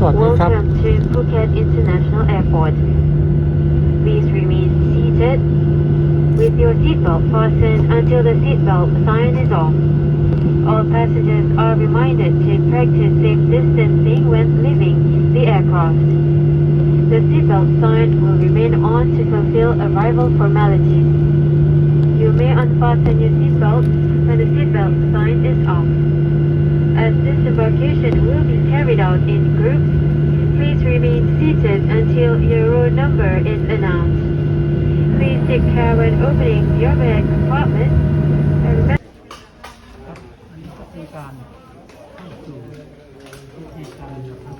สวัสดีครับ Welcome to Phuket International Airport. Please remain seated with your seatbelt fastened until the seatbelt sign is off. All passengers are reminded to practice safe distancing when leaving the aircraft. The seatbelt sign will remain on to fulfill arrival formalities. You may unfasten your seatbelt when the seatbelt sign is off. As disembarkation will be carried out in groups, please remain seated until your row number is announced. Please take care when opening your bag compartment and remember ครับอันนี้ก็เป็นการเข้าสู่วิธีการนะครับ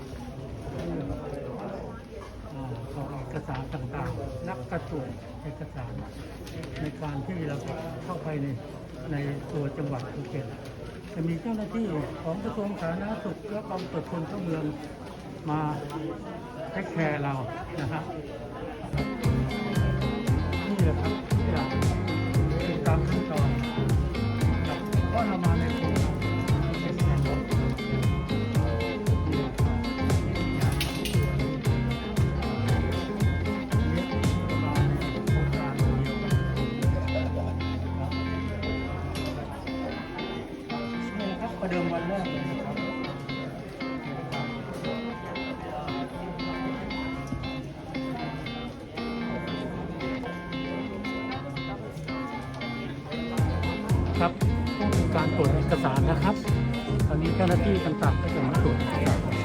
อ่าของเอกสารต่างๆนักกระตรวจเอกสารในการที่เราจะเข้าไปในในตัวจังหวัดภูเก็ต จะมีเจ้าหน้าที่ของกระทรวงสาธารณสุขและกองตรวจคนเข้าเมืองมาให้แคร์เรานะครับนี่แหละครับ ครับก็เป็นการตรวจเอกสารนะครับ ตอนนี้เจ้าหน้าที่ต่างๆก็จะมาตรวจเอกสาร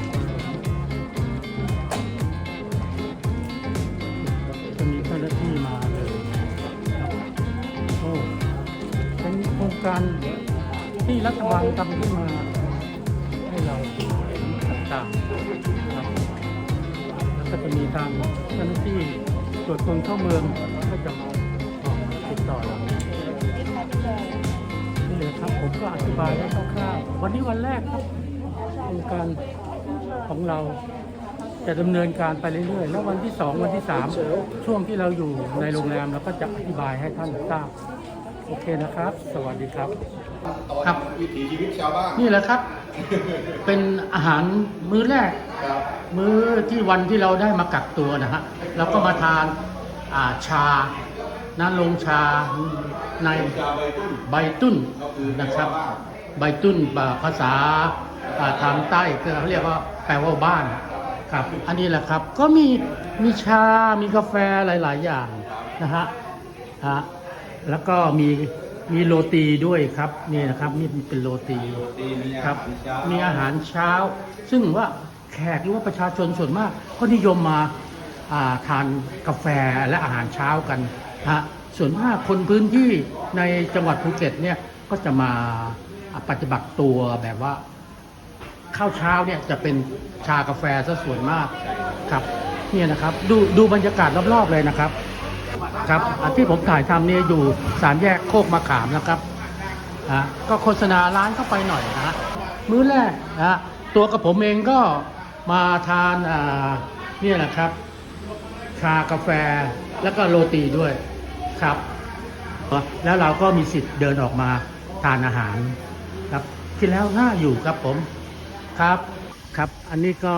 ตอนนี้เจ้าหน้าที่มาเลยโอ้เป็นโครงการที่รัฐบาลทำขึ้นมาให้เราต่างๆครับแล้วก็จะมีทางเจ้าหน้าที่ตรวจคนเข้าเมืองก็จะมาติดต่อเรา นี่เลยครับผมก็อธิบายได้คร่าวๆวันนี้วันแรกครับโครงการของเราจะดำเนินการไปเรื่อยๆ แล้ววันที่สองวันที่สามช่วงที่เราอยู่ในโรงแรมเราก็จะอธิบายให้ท่านทราบโอเคนะครับ สวัสดีครับครับวิถีชีวิตชาวบ้านนี่แหละครับ เป็นอาหารมื้อแรกครับมื้อที่วันที่เราได้มากักตัวนะฮะเราก็มาทานอ่าชาน้ำลงชา ในใบตุ้นนก็คือนะครับ ใบตุ้นภาษาทางใต้ก็เขาเรียกว่าแปลว่าบ้านครับ อันนี้แหละครับก็มีมีชา มีกาแฟหลาย ๆ อย่างนะฮะฮะแล้วก็มีมีโรตีด้วยครับนี่นะครับนี่เป็นโรตีครับ มีอาหารเช้า ซึ่งว่าแขกหรือว่าประชาชนส่วนมาก ก็นิยมมาาทานกาแฟและอาหารเช้ากันฮะ ส่วนมากคนพื้นที่ในจังหวัดภูเก็ตเนี่ยก็จะมาปฏิบัติตัวแบบว่าข้าวเช้าเนี่ยจะเป็นชากาแฟซะส่วนมากครับเนี่ยนะครับดูดูบรรยากาศรอบๆเลยนะครับครับอันที่ผมถ่ายทำเนี่ยอยู่สามแยกโคกมะขามนะครับอะก็โฆษณาร้านเข้าไปหน่อยนะฮะมื้อแรกนะฮะตัวกับผมเองก็มาทานอ่าเนี่ยนะครับ ชากาแฟแล้วก็โรตีด้วย ครับ แล้วเราก็มีสิทธิ์เดินออกมาทานอาหารครับที่แล้วน่าอยู่ครับผมครับครับ อันนี้ก็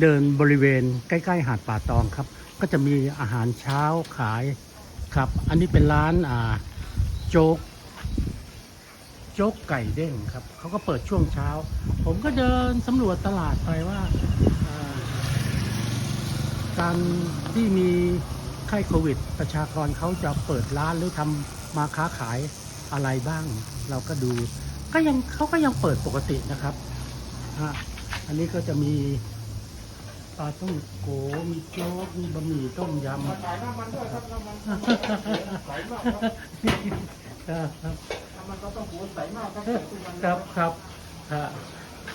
เดินบริเวณใกล้ๆหาดป่าตองครับ ก็จะมีอาหารเช้าขายครับ อันนี้เป็นร้านอ่าโจ๊กโจ๊กไก่เด้งครับเขาก็เปิดช่วงเช้า ผมก็เดินสำรวจตลาดไปว่าอ่าการที่มี ไข้โควิด ประชากรเขาจะเปิดร้านหรือทำมาค้าขายอะไรบ้าง เราก็ดู ก็ยังเขาก็ยังเปิดปกตินะครับอะอันนี้ก็จะมีปลาต้มโกมีโจ๊กมีบะหมี่ต้มยำครับครับมันก็ต้องหัวใสมากครับครับครับ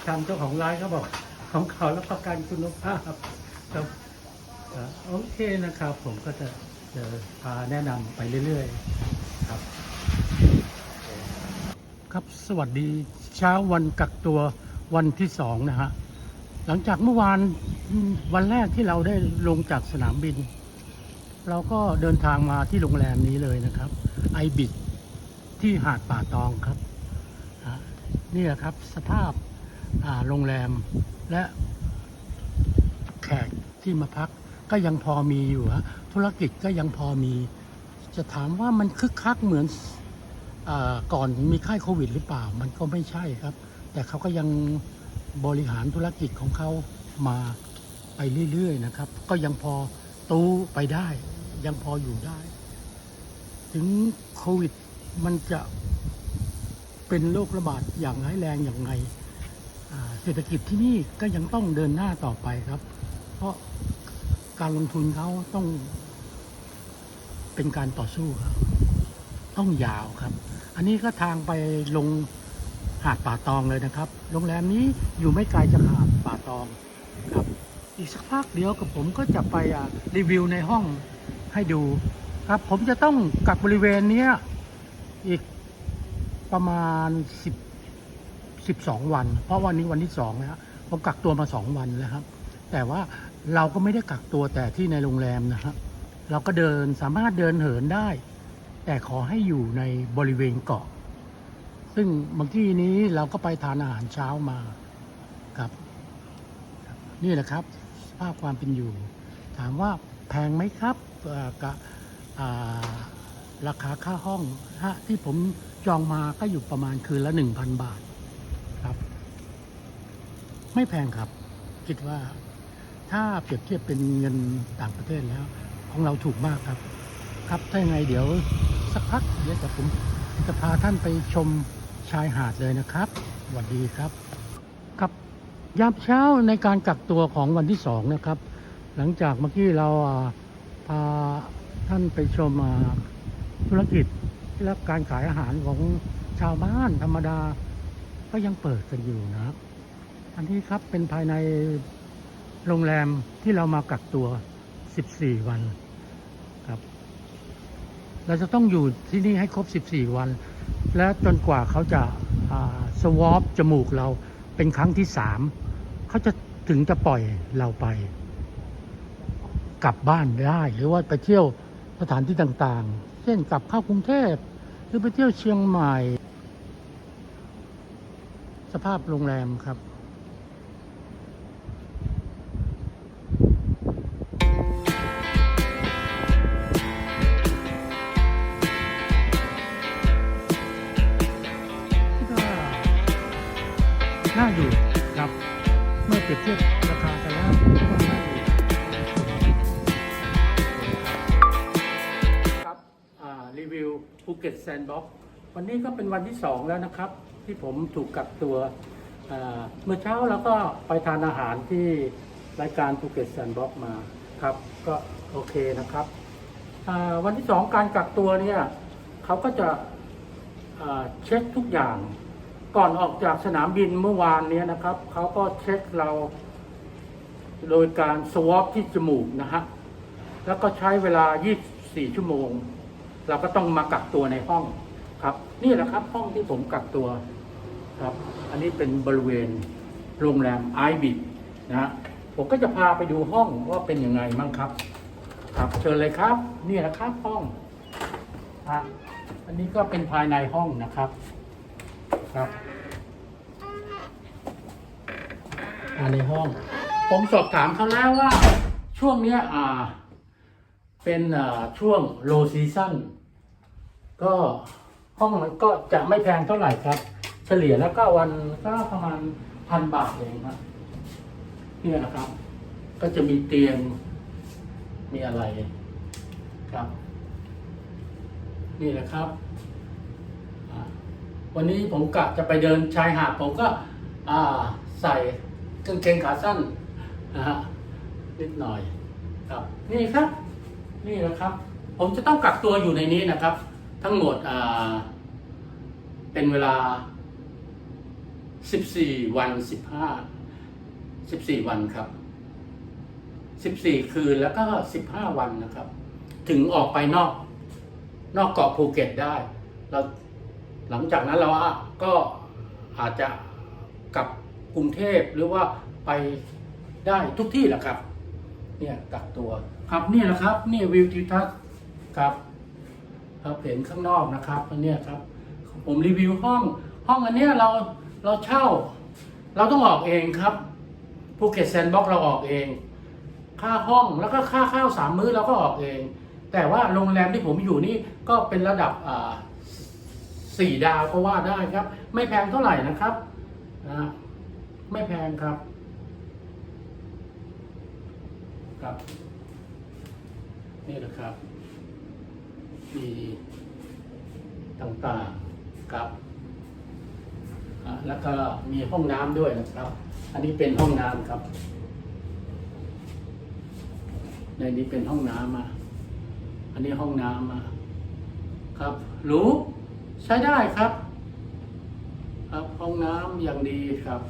ทางเจ้าของร้านเขาบอกของเขารับประกันคุณภาพครับ โอเคนะครับ ผมก็จะจะพาแนะนำไปเรื่อยๆครับ ครับสวัสดีเช้าวันกักตัววันที่สองนะฮะหลังจากเมื่อวานวันแรกที่เราได้ลงจากสนามบิน เราก็เดินทางมาที่โรงแรมนี้เลยนะครับไอบิดที่หาดป่าตองครับนี่แหละครับสภาพโรงแรมและแขกที่มาพัก ก็ยังพอมีอยู่ฮะธุรกิจก็ยังพอมี จะถามว่ามันคึกคักเหมือนอก่อนมีค่ายโควิดหรือเปล่า มันก็ไม่ใช่ครับ แต่เขาก็ยังบริหารธุรกิจของเขามาไปเรื่อยๆนะครับ ก็ยังพอตู้ไปได้ ยังพออยู่ได้ ถึงโควิดมันจะเป็นโรคระบาดอย่างร้ายแรงอย่างไรเศรษฐกิจที่นี่ก็ยังต้องเดินหน้าต่อไปครับ เพราะ การลงทุนเขาต้อง เป็นการต่อสู้ครับ ต้องยาวครับ อันนี้ก็ทางไปลงหาดป่าตองเลยนะครับ โรงแรมนี้อยู่ไม่ไกลจากหาดป่าตองครับ อีกสักพักเดียวกับผมก็จะไปรีวิวในห้องให้ดูครับ ผมจะต้องกักบริเวณนี้อีกประมาณสิบสิบสองวัน เพราะวันนี้วันที่สองแล้วผมกักตัวมาสองวันแล้วครับ แต่ว่า เราก็ไม่ได้กักตัวแต่ที่ในโรงแรมนะครับ เราก็เดินสามารถเดินเหินได้ แต่ขอให้อยู่ในบริเวณเกาะ ซึ่งบางที่นี้เราก็ไปทานอาหารเช้ามาครับ นี่แหละครับภาพความเป็นอยู่ ถามว่าแพงไหมครับกับราคาค่าห้องฮะที่ผมจองมาก็อยู่ประมาณคืนละ 1,000 บาทครับ ไม่แพงครับ คิดว่า ถ้าเปรียบเทียบเป็นเงินต่างประเทศแล้ว ของเราถูกมากครับ ครับถ้ายังไงเดี๋ยวสักพักเดี๋ยวจะผมจะพาท่านไปชมชายหาดเลยนะครับสวัสดีครับครับยามเช้าในการกักตัวของวันที่สองนะครับ หลังจากเมื่อกี้เราพาท่านไปชมธุรกิจและการขายอาหารของชาวบ้านธรรมดาก็ยังเปิดกันอยู่นะครับ อันนี้ครับเป็นภายใน โรงแรมที่เรามากักตัว 14 วันครับ เราจะต้องอยู่ที่นี่ให้ครบ 14 วัน และจนกว่าเขาจะสวอปจมูกเราเป็นครั้งที่สามเขาจะถึงจะปล่อยเราไป กลับบ้านได้หรือว่าไปเที่ยวสถานที่ต่างๆ เช่นกลับเข้ากรุงเทพหรือไปเที่ยวเชียงใหม่ สภาพโรงแรมครับ แซนด์บ็อกวันนี้ก็เป็นวันที่สองแล้วนะครับ ที่ผมถูกกักตัว เมื่อเช้าเราก็ไปทานอาหารที่รายการภูเก็ตแซนด์บ็อกมาครับ ก็โอเคนะครับ วันที่สองการกักตัวเนี่ยเขาก็จะเช็คทุกอย่าง ก่อนออกจากสนามบินเมื่อวานเนี้ยนะครับเขาก็เช็คเราโดยการสวอปที่จมูกนะฮะ แล้วก็ใช้เวลา 24 ชั่วโมง เราก็ต้องมากักตัวในห้องครับ นี่แหละครับห้องที่ผมกักตัวครับ อันนี้เป็นบริเวณโรงแรมไอบิดนะฮะผมก็จะพาไปดูห้องว่าเป็นยังไงบ้างครับ ครับเชิญเลยครับ นี่แหละครับห้องอะอันนี้ก็เป็นภายในห้องนะครับครับภายในห้อง ผมสอบถามเขาแล้วว่าช่วงเนี้ยอ่า เป็นอ่าช่วง low season ก็ห้องมันก็จะไม่แพงเท่าไหร่ครับ เฉลี่ยแล้วก็วันก็ประมาณพันบาทเองครับเนี่ยนะครับ ก็จะมีเตียงมีอะไรครับ นี่แหละครับ วันนี้ผมกะจะไปเดินชายหาดผมก็ใส่กางเกงขาสั้นนะฮะนิดหน่อยครับ นี่ครับ นี่แหละครับ ผมจะต้องกักตัวอยู่ในนี้นะครับ ทั้งหมดเป็นเวลา 14 วัน 15 14 วันครับ 14 คืนแล้วก็ 15 วันนะครับ ถึงออกไปนอก นอกเกาะภูเก็ตได้เราหลังจากนั้นเราอะก็อาจจะกลับกรุงเทพหรือว่าไปได้ทุกที่แหละครับ เนี่ยกักตัวครับนี่แหละครับ นี่วิวทิวทัศน์ครับ ครับเห็นข้างนอกนะครับอันนี้ครับ ผมรีวิวห้องห้องอันนี้เราเราเช่า เราต้องออกเองครับภูเก็ตแซนด์บ็อกเราออกเอง ค่าห้องแล้วก็ค่าข้าวสามมื้อเราก็ออกเอง แต่ว่าโรงแรมที่ผมอยู่นี่ก็เป็นระดับสี่ดาวก็ว่าได้ครับ ไม่แพงเท่าไหร่นะครับนะไม่แพงครับครับ นี่แหละครับ มีต่างๆครับอะแล้วก็มีห้องน้ำด้วยนะครับ อันนี้เป็นห้องน้ำครับ ในนี้เป็นห้องน้ำมาอันนี้ห้องน้ำมาครับหรูใช้ได้ครับ ครับห้องน้ำอย่างดีครับ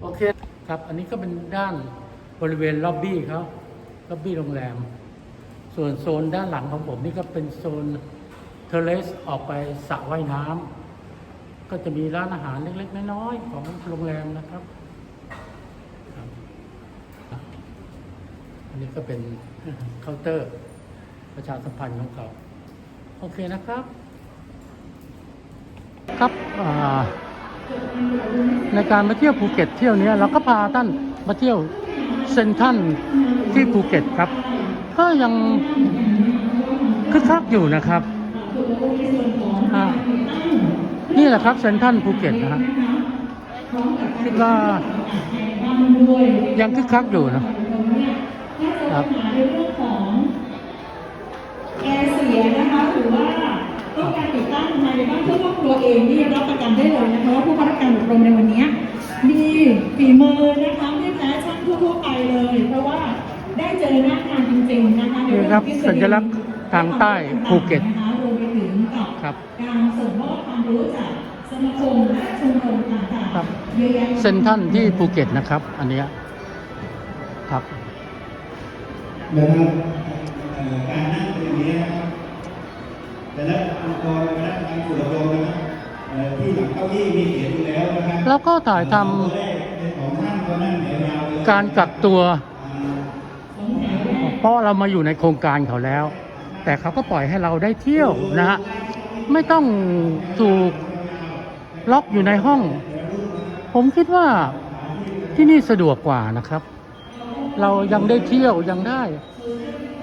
โอเคครับ อันนี้ก็เป็นด้านบริเวณล็อบบี้เขาล็อบบี้โรงแรม ส่วนโซนด้านหลังของผมนี่ก็เป็นโซนเทเลสออกไปสระว่ายน้ำก็จะมีร้านอาหารเล็กๆน้อยๆของโรงแรมนะครับอันนี้ก็เป็นเคาน์เตอร์ประชาสัมพันธ์ของเขาโอเคนะครับ ครับในการมาเที่ยวภูเก็ตเที่ยวนี้เราก็พาท่านมาเที่ยวเซนทันที่ภูเก็ตครับ ก็ยังคึกคักอยู่นะครับ นี่แหละครับเซนทันภูเก็ตนะฮะคิดว่ายังคึกคักอยู่นะครับแอร์เสียนะคะหรือว่าต้องการติดตั้งภายในบ้านเพื่อครอบครัวเองนี่รับประกันได้เลยนะคะว่าผู้เข้ารับการอบรมในวันนี้มีฝีมือนะคะไม่แพ้ช่างทั่วๆไปเลย เพราะว่า ได้เจอหน้างานจริงๆนะคะในนี่เรื่องครับทฤษฎีสัญลักษณ์ทางใต้ภูเก็ตนะคะรวมไปถึงกับครับการส่งมอบความรู้จากสมาคมและชมรมต่างครับๆเยอะแยะเซนทรันที่ภูเก็ตนะครับ อันเนี้ยครับ นะครับเอ่อการนั่งตรงนี้นะครับ แต่ละองค์กรคณะกรรมการส่วนรวมนะครับเอ่อที่หลังเก้าอี้มีเขียนอยู่แล้วนะครับแล้วก็ถ่ายทตัวเลขของท่านก็นั่งแถวยาวเลยำการกักตัวอ่าเพ ราะเรามาอยู่ในโครงการเขาแล้ว แต่เขาก็ปล่อยให้เราได้เที่ยวนะฮะไม่ต้องถูกล็อกอยู่ในห้อง ผมคิดว่าที่นี่สะดวกกว่านะครับ เรายังได้เที่ยวยังได้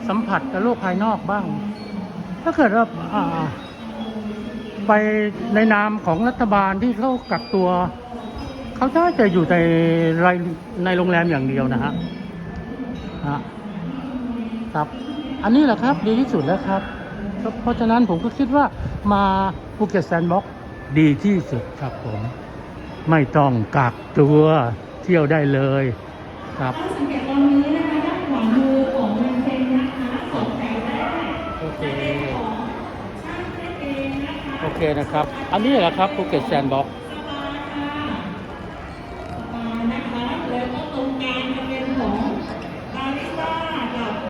สัมผัสกับโลกภายนอกบ้าง ถ้าเกิดว่าไปในนามของรัฐบาลที่เขากักตัว เขาน่าจะอยู่ในในโรงแรมอย่างเดียวนะฮะ ครับ อันนี้แหละครับดีที่สุดแล้วครับ เพราะฉะนั้นผมก็คิดว่ามาภูเก็ตแซนด์บ็อกดีที่สุดครับผม ไม่ต้องกักตัวเที่ยวได้เลยครับถ้าสังเกตตอนนี้นะคะด้านขวามือของเรนเทนนะคะสองแถวแรกโอเคช่างเทคเองนะคะโอเคนะครับ อันนี้แหละครับภูเก็ตแซนด์บ็อก